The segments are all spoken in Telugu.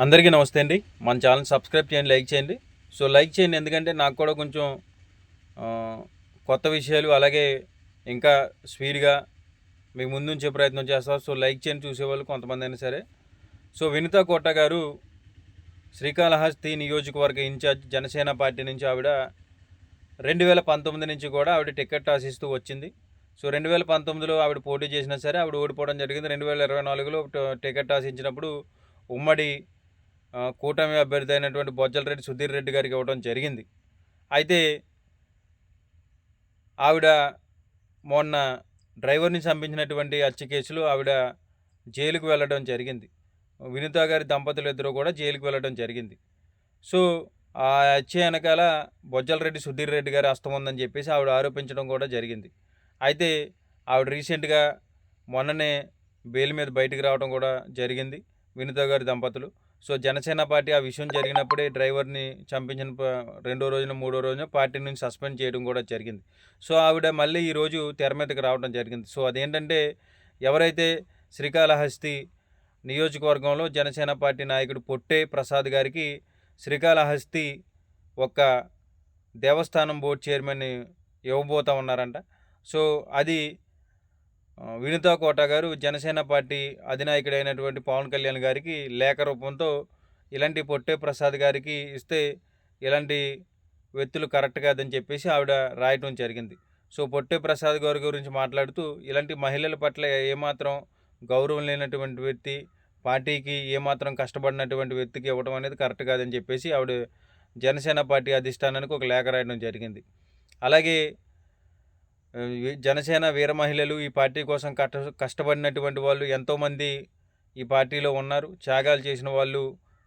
అందరికీ నమస్తే అండి. మన ఛానల్ సబ్స్క్రైబ్ చేయండి లైక్ చేయండి. సో లైక్ చేయండి ఎందుకంటే నాకు కూడా కొంచెం కొత్త విషయాలు అలాగే ఇంకా స్పీడ్గా మీకు ముందుంచే ప్రయత్నం చేస్తారు సో లైక్ చేయండి చూసేవాళ్ళు కొంతమంది అయినా సరే. సో వినితా కోట గారు శ్రీకాళహస్తి నియోజకవర్గ ఇన్ఛార్జ్ జనసేన పార్టీ నుంచి ఆవిడ రెండు వేల పంతొమ్మిది నుంచి కూడా ఆవిడ టికెట్ ఆశిస్తూ వచ్చింది. సో రెండు వేల పంతొమ్మిదిలో ఆవిడ పోటీ చేసినా సరే ఆవిడ ఓడిపోవడం జరిగింది. రెండు వేల ఇరవై నాలుగులో టికెట్ ఆశించినప్పుడు ఉమ్మడి కూటమి అభ్యర్థి అయినటువంటి బొజ్జల రెడ్డి సుధీర్ రెడ్డి గారికి ఇవ్వడం జరిగింది. అయితే ఆవిడ మొన్న డ్రైవర్ని చంపించినటువంటి హత్య కేసులో ఆవిడ జైలుకు వెళ్ళడం జరిగింది. వినిత గారి దంపతులు ఇద్దరు కూడా జైలుకు వెళ్ళడం జరిగింది. సో ఆ హత్య వెనకాల బొజ్జలరెడ్డి సుధీర్ రెడ్డి గారి హస్తం ఉందని చెప్పేసి ఆవిడ ఆరోపించడం కూడా జరిగింది. అయితే ఆవిడ రీసెంట్గా మొన్ననే బెయిల్ మీద బయటికి రావడం కూడా జరిగింది వినిత గారి దంపతులు. సో జనసేన పార్టీ ఆ విషయం జరిగినప్పుడే డ్రైవర్ని చంపించిన ప- రెండో రోజున మూడో రోజున పార్టీ నుంచి సస్పెండ్ చేయడం కూడా జరిగింది. సో ఆవిడ మళ్ళీ ఈరోజు తెర మీదకి రావడం జరిగింది. సో అదేంటంటే ఎవరైతే శ్రీకాళహస్తి నియోజకవర్గంలో జనసేన పార్టీ నాయకుడు పొట్టే ప్రసాద్ గారికి శ్రీకాళహస్తి ఒక దేవస్థానం బోర్డు చైర్మన్ ఇవ్వబోతా ఉన్నారంట. సో అది వినితా కోట గారు జనసేన పార్టీ అధినాయకుడైనటువంటి పవన్ కళ్యాణ్ గారికి లేఖ రూపంతో ఇలాంటి పొట్టే ప్రసాద్ గారికి ఇస్తే ఇలాంటి వ్యక్తులు కరెక్ట్ కాదని చెప్పేసి ఆవిడ రాయటం జరిగింది. సో పొట్టే ప్రసాద్ గారి గురించి మాట్లాడుతూ ఇలాంటి మహిళల పట్ల ఏమాత్రం గౌరవం లేనటువంటి వ్యక్తి పార్టీకి ఏమాత్రం కష్టపడినటువంటి వ్యక్తికి ఇవ్వడం అనేది కరెక్ట్ కాదని చెప్పేసి ఆవిడ జనసేన పార్టీ అధిష్టానానికి ఒక లేఖ రాయడం జరిగింది. అలాగే జనసేన వీర మహిళలు ఈ పార్టీ కోసం కష్ట కష్టపడినటువంటి వాళ్ళు ఎంతోమంది ఈ పార్టీలో ఉన్నారు. త్యాగాలు చేసిన వాళ్ళు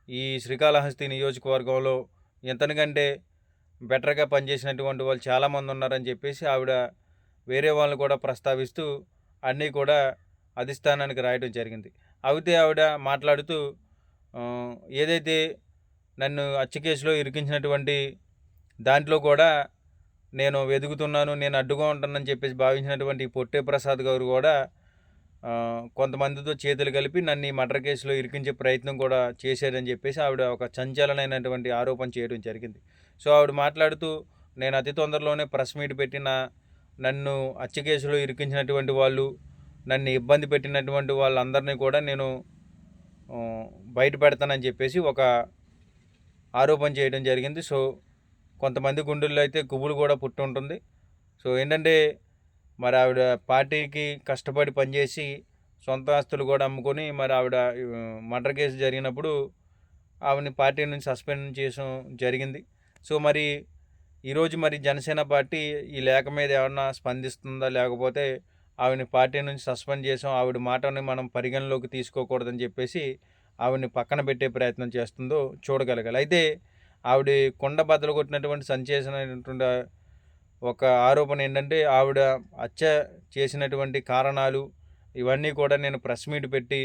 ఈ శ్రీకాళహస్తి నియోజకవర్గంలో ఎంతనికంటే బెటర్గా పనిచేసినటువంటి వాళ్ళు చాలామంది ఉన్నారని చెప్పేసి ఆవిడ వేరే వాళ్ళని కూడా ప్రస్తావిస్తూ అన్నీ కూడా అధిష్టానానికి రాయడం జరిగింది. అయితే ఆవిడ మాట్లాడుతూ ఏదైతే నన్ను హత్య కేసులో ఇరికించినటువంటి దాంట్లో కూడా నేను వెతుకుతున్నాను నేను అడ్డుగా ఉంటానని చెప్పేసి భావించినటువంటి పొట్టే ప్రసాద్ గారు కూడా కొంతమందితో చేతులు కలిపి నన్ను ఈ మర్డర్ కేసులో ఇరికించే ప్రయత్నం కూడా చేశారని చెప్పేసి ఆవిడ ఒక చంచలనైనటువంటి ఆరోపణ చేయడం జరిగింది. సో ఆవిడ మాట్లాడుతూ నేను అతి తొందరలోనే ప్రెస్ మీట్ పెట్టిన నన్ను హత్య కేసులో ఇరికించినటువంటి వాళ్ళు నన్ను ఇబ్బంది పెట్టినటువంటి వాళ్ళందరినీ కూడా నేను బయటపెడతానని బయట పెడతానని చెప్పేసి ఒక ఆరోపణ చేయడం జరిగింది. సో కొంతమంది గుండెల్లో అయితే గుబులు కూడా పుట్టి ఉంటుంది సో ఏంటంటే మరి ఆవిడ పార్టీకి కష్టపడి పనిచేసి సొంత ఆస్తులు కూడా అమ్ముకొని మరి ఆవిడ మర్డర్ కేసు జరిగినప్పుడు ఆవిడని పార్టీ నుంచి సస్పెండ్ చేయడం జరిగింది. సో మరి ఈరోజు మరి జనసేన పార్టీ ఈ లేఖ మీద ఏమన్నా స్పందిస్తుందా? లేకపోతే ఆవిడని పార్టీ నుంచి సస్పెండ్ చేసాం ఆవిడ మాటని మనం పరిగణలోకి తీసుకోకూడదని చెప్పేసి ఆవిడని పక్కన పెట్టే ప్రయత్నం చేస్తుందో చూడగలగాలి. అయితే ఆవిడ కొండ బద్దలు కొట్టినటువంటి సంచేసినటువంటి ఒక ఆరోపణ ఏంటంటే ఆవిడ హత్య చేసినటువంటి కారణాలు ఇవన్నీ కూడా నేను ప్రెస్ మీట్ పెట్టి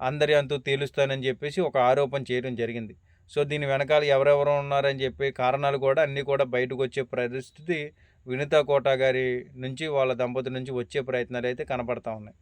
అందరి అంతు తేలుస్తానని చెప్పేసి ఒక ఆరోపణ చేయడం జరిగింది. సో దీని వెనకాల ఎవరెవరు ఉన్నారని చెప్పి కారణాలు కూడా అన్నీ కూడా బయటకు వచ్చే పరిస్థితి వినితా కోట గారి నుంచి వాళ్ళ దంపతుల నుంచి వచ్చే ప్రయత్నాలు అయితే కనపడతా ఉన్నాయి.